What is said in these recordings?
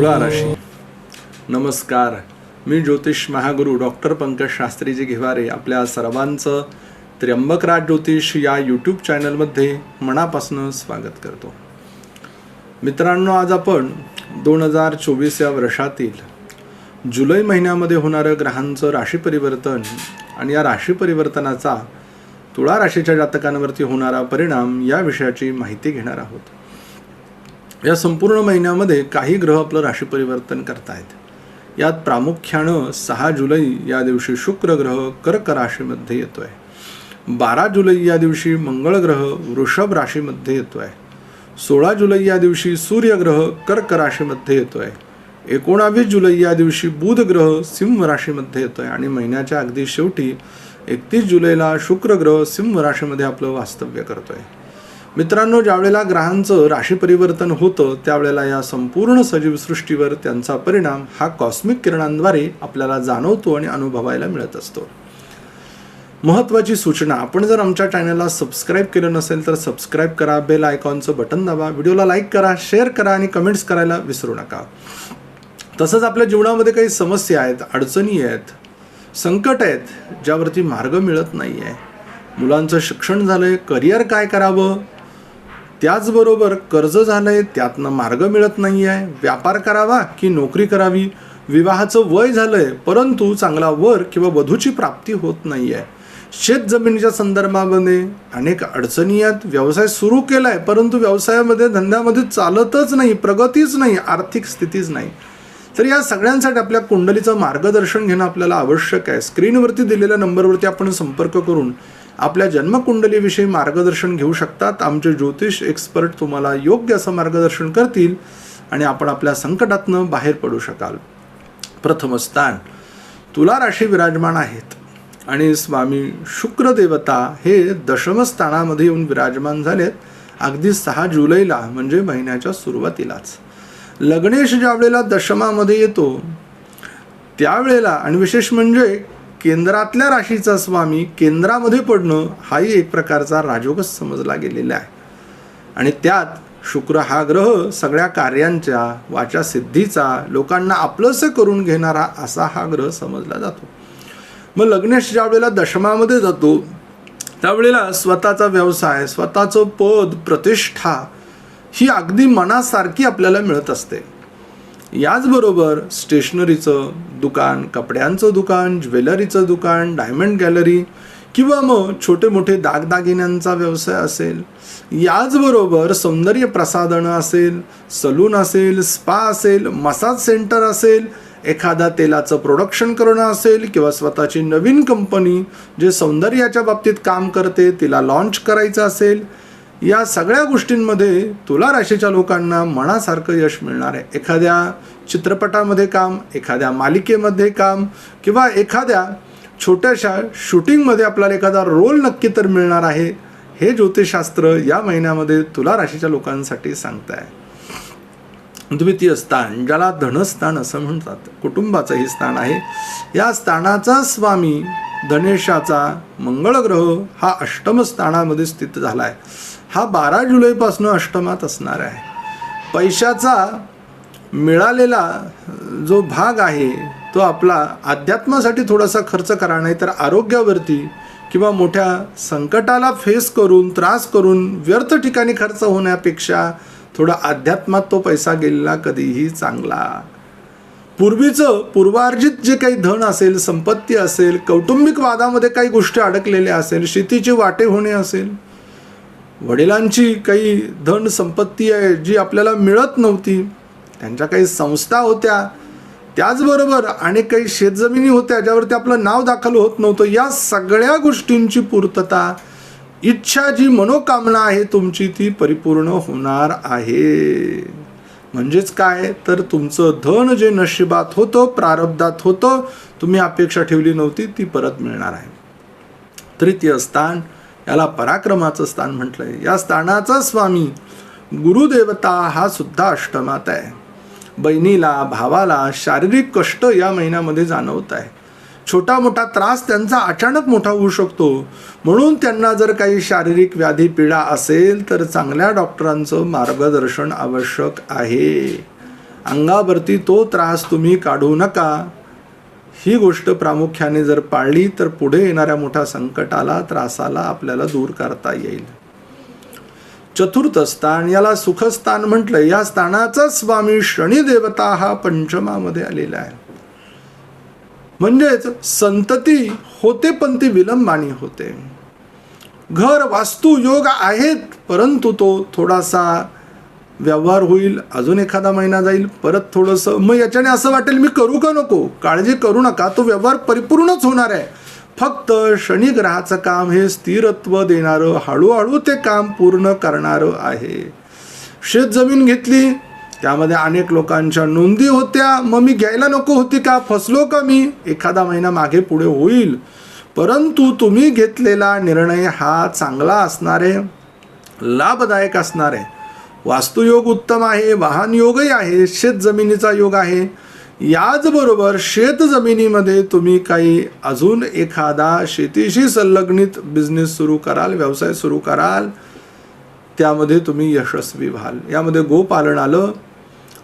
तुळा राशी नमस्कार. मी ज्योतिष महागुरु डॉक्टर पंकज शास्त्रीजी घेवारे आपल्या सर्वांचं त्र्यंबकराज ज्योतिष या यूट्यूब चॅनलमध्ये मनापासून स्वागत करतो. मित्रांनो आज आपण दोन हजार चोवीस या वर्षातील जुलै महिन्यामध्ये होणारं ग्रहांचं राशी परिवर्तन आणि या राशी परिवर्तनाचा तुळा राशीच्या जातकांवरती होणारा परिणाम या विषयाची माहिती घेणार आहोत. या संपूर्ण महिन्यामध्ये काही ग्रह आपलं राशी परिवर्तन करतायत. यात प्रामुख्यानं सहा जुलै या दिवशी शुक्र ग्रह कर्क राशीमध्ये आहे बारा जुलै या दिवशी मंगळ ग्रह वृषभ राशीमध्ये येतो आहे सोळा जुलै या दिवशी सूर्यग्रह कर्क राशीमध्ये आहे एकोणावीस जुलै या दिवशी बुध ग्रह सिंह राशीमध्ये आहे आणि महिन्याच्या अगदी शेवटी एकतीस जुलैला शुक्र ग्रह सिंह राशीमध्ये आपलं वास्तव्य करतो आहे मित्रांनो ज्यावेळेला ग्रहांचं राशी परिवर्तन होतं त्यावेळेला या संपूर्ण सजीवसृष्टीवर त्यांचा परिणाम हा कॉस्मिक किरणांद्वारे आपल्याला जाणवतो आणि अनुभवायला मिळत असतो. महत्त्वाची सूचना आपण जर आमच्या चॅनलला सबस्क्राईब केलं नसेल तर सबस्क्राईब करा बेल आयकॉनचं बटन दाबा व्हिडिओला लाईक करा शेअर करा आणि कमेंट्स करायला विसरू नका. तसंच आपल्या जीवनामध्ये काही समस्या आहेत अडचणी आहेत संकट आहेत ज्यावरती मार्ग मिळत नाही आहे मुलांचं शिक्षण झालं आहे करिअर काय करावं? त्याचबरोबर कर्ज झालं आहे त्यातनं मार्ग मिळत नाही आहे व्यापार करावा की नोकरी करावी? विवाहाचं वय झालं आहे परंतु चांगला वर किंवा वधूची प्राप्ती होत नाही आहे शेत जमिनीच्या संदर्भामध्ये अनेक अडचणी आहेत. व्यवसाय सुरू केला आहे परंतु व्यवसायामध्ये धंद्यामध्ये चालतच नाही प्रगतीच नाही आर्थिक स्थितीच नाही. तर या सगळ्यांसाठी आपल्या कुंडलीचं मार्गदर्शन घेणं आपल्याला आवश्यक आहे. स्क्रीनवरती दिलेल्या नंबरवरती आपण संपर्क करून आपल्या जन्मकुंडलीविषयी मार्गदर्शन घेऊ शकतात. आमचे ज्योतिष एक्सपर्ट तुम्हाला योग्य असं मार्गदर्शन करतील आणि आपण आपल्या संकटातनं बाहेर पडू शकाल. प्रथम स्थान तुला राशी विराजमान आहेत. आणि स्वामी शुक्रदेवता हे दशमस्थानामध्ये येऊन विराजमान झालेत. अगदी सहा जुलैला म्हणजे महिन्याच्या सुरुवातीलाच. लग्नेश ज्या वेळेला दशमामध्ये येतो त्यावेळेला आणि विशेष म्हणजे केंद्रातल्या राशीचा स्वामी केंद्रामध्ये पडणं हाही एक प्रकारचा राजोगच समजला गेलेला आहे. आणि त्यात शुक्र हा ग्रह सगळ्या कार्यांच्या वाचा सिद्धीचा लोकांना आपलंसं करून घेणारा असा हा ग्रह समजला जातो. मग लग्नेश ज्या वेळेला दशमामध्ये जातो त्यावेळेला स्वतःचा व्यवसाय स्वतःचं पद प्रतिष्ठा ही अगदी मनासारखी आपल्याला मिळत असते. याचबरोबर स्टेशनरीचं दुकान कपड्यांचं दुकान ज्वेलरीचं दुकान डायमंड गॅलरी किंवा मग छोटे मोठे दागदागिन्यांचा व्यवसाय असेल. याचबरोबर सौंदर्य प्रसाधनं असेल सलून असेल स्पा असेल मसाज सेंटर असेल एखादा तेलाचं प्रोडक्शन करणं असेल किंवा स्वतःची नवीन कंपनी जे सौंदर्याच्या बाबतीत काम करते तिला लॉन्च करायचं असेल या सगळ्या गोष्टींमध्ये तुला राशीच्या लोकांना मनासारखं यश मिळणार आहे. एखाद्या चित्रपटामध्ये काम एखाद्या मालिकेमध्ये काम किंवा एखाद्या छोट्याशा शूटिंगमध्ये आपल्याला एखादा रोल नक्की तर मिळणार आहे हे ज्योतिषशास्त्र या महिन्यामध्ये तुला राशीच्या लोकांसाठी सांगताय. द्वितीय स्थान ज्याला धनस्थान असं म्हणतात. कुटुंबाचं हे स्थान आहे. या स्थानाचा स्वामी धनेशाचा मंगळ ग्रह हा अष्टम स्थानामध्ये स्थित झाला आहे हा बारा जुलैपासून अष्टमात असणार आहे. पैशाचा मिळालेला जो भाग आहे तो आपला अध्यात्मासाठी थोडासा खर्च करा नाही तर आरोग्यावरती किंवा मोठ्या संकटाला फेस करून त्रास करून व्यर्थ ठिकाणी खर्च होण्यापेक्षा थोडा अध्यात्मात तो पैसा गेलेला कधीही चांगला. पूर्वीचं पूर्वार्जित जे काही धन असेल संपत्ती असेल कौटुंबिक वादामध्ये काही गोष्टी अडकलेल्या असेल शेतीची वाटे होणे असेल वडिलांची काही धन संपत्ती आहे जी आपल्याला मिळत नव्हती त्यांच्या काही संस्था होत्या त्याचबरोबर अनेक काही शेतजमिनी होत्या ज्यावरती आपलं नाव दाखल होत नव्हतं या सगळ्या गोष्टींची पूर्तता इच्छा जी मनोकामना आहे तुमची ती परिपूर्ण होणार आहे. म्हणजेच काय? तर तुमचं धन जे नशिबात होतं प्रारब्धात होतं तुम्ही अपेक्षा ठेवली नव्हती ती परत मिळणार आहे. तृतीय स्थान याला पराक्रमाचं स्थान म्हटलंय. या स्थानाचा स्वामी गुरुदेवता हा सुद्धा अष्टमात आहे. बहिणीला भावाला शारीरिक कष्ट या महिन्यामध्ये जाणवत आहे छोटा मोठा त्रास त्यांचा अचानक मोठा होऊ शकतो. म्हणून त्यांना जर काही शारीरिक व्याधी पीडा असेल तर चांगल्या डॉक्टरांचं मार्गदर्शन आवश्यक आहे. अंगावरती तो त्रास तुम्ही काढू नका. ही गोष्ट प्रामुख्याने जर पाळली तर पुढे येणाऱ्या मोठ्या संकटाला त्रासाला आपल्याला दूर करता येईल. चतुर्थ स्थान याला सुखस्थान म्हटलं या स्थानाचा स्वामी शनिदेवता हा पंचमामध्ये आलेला आहे. म्हणजेच संतती होते पण ती विलंबानी होते. घर वास्तू योग आहेत परंतु तो थोडासा व्यवहार होईल अजून एखादा महिना जाईल परत थोडंसं मग याच्याने असं वाटेल मी करू का नको? काळजी करू नका तो व्यवहार परिपूर्णच होणार आहे. फक्त शनी ग्रहाचं काम हे स्थिरत्व देणारं हळूहळू ते काम पूर्ण करणारं आहे. शेत जमीन घेतली त्यामध्ये अनेक लोकांच्या नोंदी होत्या मग मी घ्यायला नको होती का? फसलो का मी? एखादा महिना मागे पुढे होईल. परंतु तुम्ही घेतलेला निर्णय हा चांगला असणार आहे लाभदायक असणार आहे. वास्तुयोग उत्तम आहे वाहन योगही आहे शेत जमिनीचा योग आहे. याचबरोबर शेत जमिनीमध्ये तुम्ही काही अजून एखादा शेतीशी संलग्नित बिझनेस सुरू कराल व्यवसाय सुरू कराल त्यामध्ये तुम्ही यशस्वी व्हाल. यामध्ये गोपालन आलं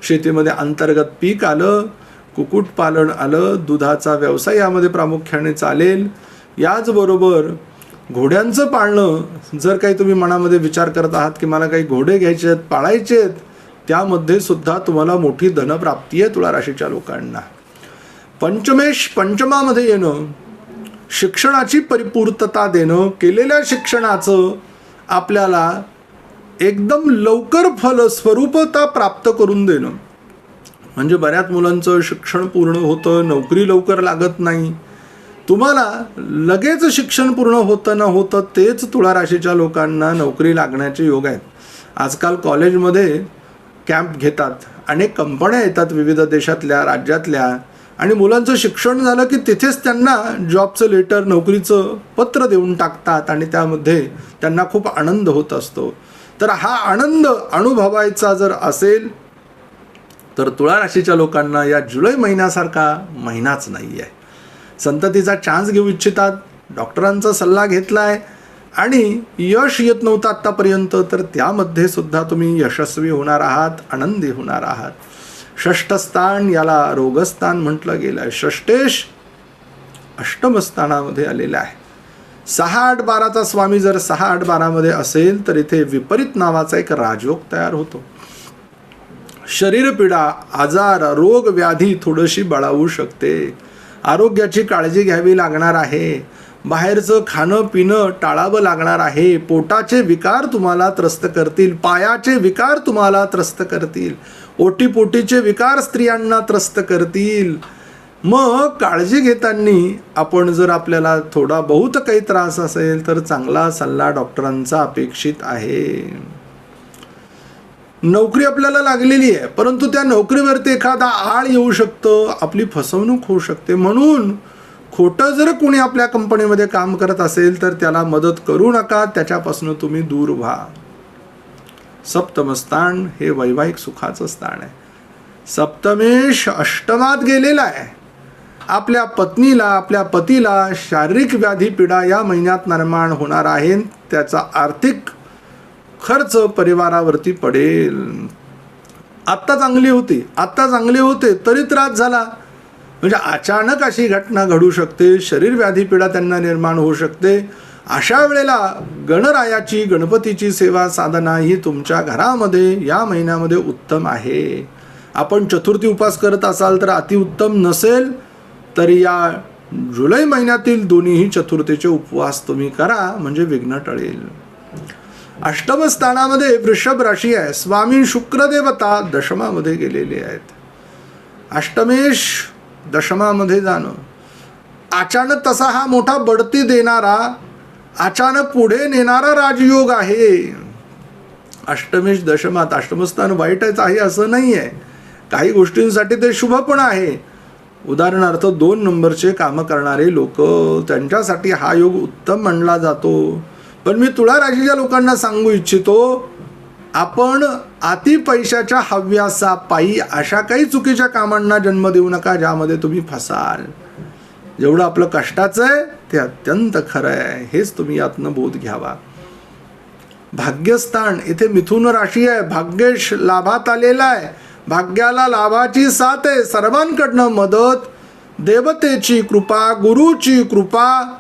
शेतीमध्ये अंतर्गत पीक आलं कुक्कुटपालन आलं दुधाचा व्यवसाय यामध्ये प्रामुख्याने चालेल. याचबरोबर घोड्यांचं पाळणं जर काही तुम्ही मनामध्ये विचार करत आहात की मला काही घोडे घ्यायचे आहेत पाळायचे आहेत त्यामध्ये सुद्धा तुम्हाला मोठी धनप्राप्ती आहे तुळा राशीच्या लोकांना. पंचमेश पंचमामध्ये येणं शिक्षणाची परिपूर्तता देणं केलेल्या शिक्षणाचं आपल्याला एकदम लवकर फलस्वरूपता प्राप्त करून देणं. म्हणजे बऱ्याच मुलांचं शिक्षण पूर्ण होतं नोकरी लवकर लागत नाही. तुम्हाला लगेच शिक्षण पूर्ण होतं न होतं तेच तुळा राशीच्या लोकांना नोकरी लागण्याचे योग आहेत. आजकाल कॉलेजमध्ये कॅम्प घेतात. अनेक कंपन्या येतात विविध देशातल्या राज्यातल्या आणि मुलांचं शिक्षण झालं की तिथेच त्यांना जॉबचं लेटर नोकरीचं पत्र देऊन टाकतात आणि त्यामध्ये त्यांना खूप आनंद होत असतो. तर हा आनंद अनुभवायचा जर असेल तर तुळा राशीच्या लोकांना या जुलै महिन्यासारखा महिनाच नाही आहे संततीचा चान्स घेऊ इच्छितात. डॉक्टरांचा सल्ला घेतला आहे आणि यश येत नव्हतं आत्तापर्यंत तर त्यामध्ये सुद्धा तुम्ही यशस्वी होणार आहात आनंदी होणार आहात. षष्ठस्थान याला रोगस्थान म्हटलं गेलं आहे. षष्टेश अष्टमस्थानामध्ये आलेलं आहे. सहा आठ बाराचा स्वामी जर सहा आठ बारामध्ये असेल तर इथे विपरीत नावाचा एक राजयोग तयार होतो. शरीरपीडा आजार रोग व्याधी थोडीशी बळावू शकते. आरोग्याची काळजी घ्यावी लागणार आहे. बाहेरचं खाणं पिणं टाळावं लागणार आहे. पोटाचे विकार तुम्हाला त्रस्त करतील. पायाचे विकार तुम्हाला त्रस्त करतील. ओटीपोटीचे विकार स्त्रियांना त्रस्त करतील. मग काळजी घेताना आपण जर आपल्याला थोडा बहुत काही त्रास असेल तर चांगला सल्ला डॉक्टरांचा अपेक्षित आहे. नोकरी आपल्याला लागलेली आहे परंतु त्या नोकरीवरती एखादा आळ येऊ शकतं आपली फसवणूक होऊ शकते. म्हणून खोटं जर कोणी आपल्या कंपनीमध्ये काम करत असेल तर त्याला मदत करू नका त्याच्यापासून तुम्ही दूर व्हा. सप्तम स्थान हे वैवाहिक सुखाचं स्थान आहे. सप्तमेश अष्टमात गेलेला आहे. आपल्या पत्नीला आपल्या पतीला शारीरिक व्याधी पीडा या महिन्यात निर्माण होणार आहे. त्याचा आर्थिक खर्च परिवारावरती पडेल. आत्ता चांगली होती. आत्ता चांगली होते तरी त्रास झाला. म्हणजे अचानक अशी घटना घडू शकते शरीर व्याधी पीडा त्यांना निर्माण होऊ शकते. अशा वेळेला गणरायाची गणपतीची सेवा साधना ही तुमच्या घरामध्ये या महिन्यामध्ये उत्तम आहे. आपण चतुर्थी उपास करत असाल तर अतिउत्तम नसेल तरी या जुलै महिन्यातील दोन्हीही चतुर्थीचे उपवास तुम्ही करा म्हणजे विघ्न टळेल. अष्टमस्थानामध्ये वृषभ राशी आहे. स्वामी शुक्रदेवता दशमामध्ये गेलेले आहेत. अष्टमेश दशमामध्ये जाणं. अचानक तसा हा मोठा बढती देणारा अचानक पुढे नेणारा राजयोग आहे. अष्टमेश दशमात अष्टमस्थान वाईटच आहे असं नाही आहे काही गोष्टींसाठी ते शुभ पण आहे. उदाहरणार्थ दोन नंबरचे कामं करणारे लोक त्यांच्यासाठी हा योग उत्तम मानला जातो. पण मी तुळा राशीच्या लोकांना सांगू इच्छितो आपण अति पैशाच्या हव्यासा पायी अशा काही चुकीच्या कामांना जन्म देऊ नका ज्यामध्ये तुम्ही फसाल. जेवढं आपलं कष्टाचं आहे ते अत्यंत खरं आहे. हेच तुम्ही यातनं बोध घ्यावा. भाग्यस्थान इथे मिथुन राशी आहे. भाग्येश लाभात आलेला आहे. भाग्याला लाभाची साथ आहे. सर्वांकडनं मदत देवतेची कृपा गुरुची कृपा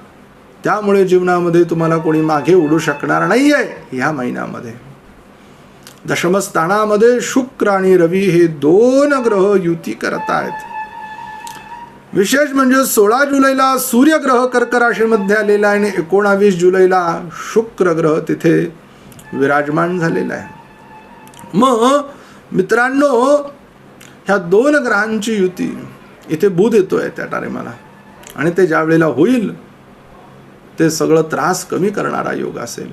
त्यामुळे जीवनामध्ये तुम्हाला कोणी मागे उडू शकणार नाही आहे ह्या महिन्यामध्ये. दशमस्थानामध्ये शुक्र आणि रवी हे दोन ग्रह युती करत आहेत विशेष म्हणजे सोळा जुलैला सूर्यग्रह कर्क राशीमध्ये आलेला आहे आणि एकोणावीस जुलैला शुक्र ग्रह तिथे विराजमान झालेला आहे. मग मित्रांनो ह्या दोन ग्रहांची युती इथे बुध येतोय त्या टायमाला आणि ते ज्या वेळेला होईल ते सगळं त्रास कमी करणारा योग असेल.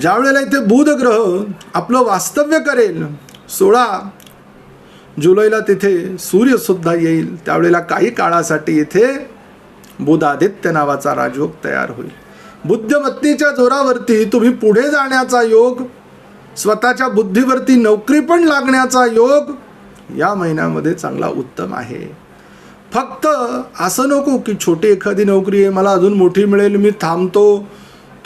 ज्या वेळेला इथे बुध ग्रह आपलं वास्तव्य करेल सोळा जुलैला तिथे सूर्यसुद्धा येईल त्यावेळेला काही काळासाठी इथे बुधादित्य नावाचा राजयोग तयार होईल. बुद्धिमत्तेच्या जोरावरती तुम्ही पुढे जाण्याचा योग स्वतःच्या बुद्धीवरती नोकरी पण लागण्याचा योग या महिन्यामध्ये चांगला उत्तम आहे. फक्त असं नको की छोटी एखादी नोकरी आहे मला अजून मोठी मिळेल मी थांबतो.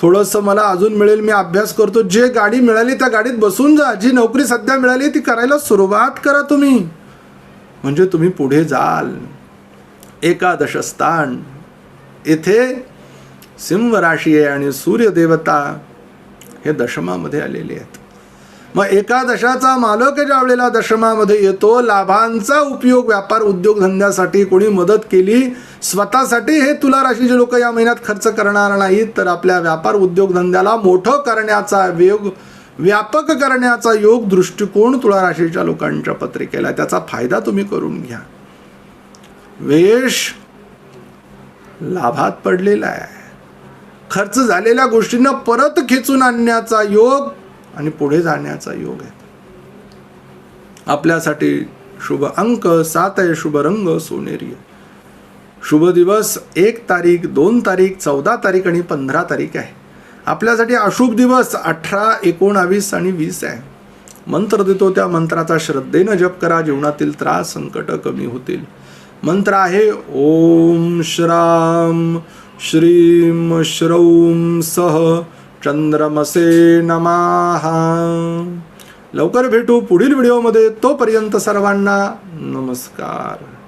थोडंसं मला अजून मिळेल मी अभ्यास करतो. जे गाडी मिळाली त्या गाडीत बसून जा. जी नोकरी सध्या मिळाली ती करायला सुरुवात करा तुम्ही. म्हणजे तुम्ही पुढे जाल. एकादश स्थान. येथे सिंह राशी आहे आणि सूर्यदेवता हे दशमामध्ये आलेले आहेत. मग एकादशाचा मालक ज्या वेळेला दशमामध्ये येतो लाभांचा उपयोग व्यापार उद्योगधंद्यासाठी कोणी मदत केली? स्वतःसाठी हे तुला राशीचे लोक या महिन्यात खर्च करणार नाहीत तर आपल्या व्यापार उद्योगधंद्याला मोठं करण्याचा वेग व्यापक करण्याचा योग दृष्टिकोन तुला राशीच्या लोकांच्या पत्रिकेला आहे. त्याचा फायदा तुम्ही करून घ्या. वेश लाभात पडलेला आहे. खर्च झालेल्या गोष्टींना परत खेचून आणण्याचा योग आणि पुढे जाण्याचा योग आहे. आपल्यासाठी शुभ अंक सात आहे शुभ रंग सोनेरी शुभ दिवस एक तारीख दोन तारीख चौदा तारीख आणि पंधरा तारीख आहे. आपल्यासाठी अशुभ दिवस अठरा एकोणावीस आणि वीस आहे. मंत्र देतो त्या मंत्राचा श्रद्धेनं जप करा जीवनातील त्रास संकट कमी होतील. मंत्र आहे ओम श्राम श्रीम श्रौम सह चंद्रमसे नमाहा लवकर भेटू पुढील व्हिडिओमध्ये. तोपर्यंत सर्वांना नमस्कार.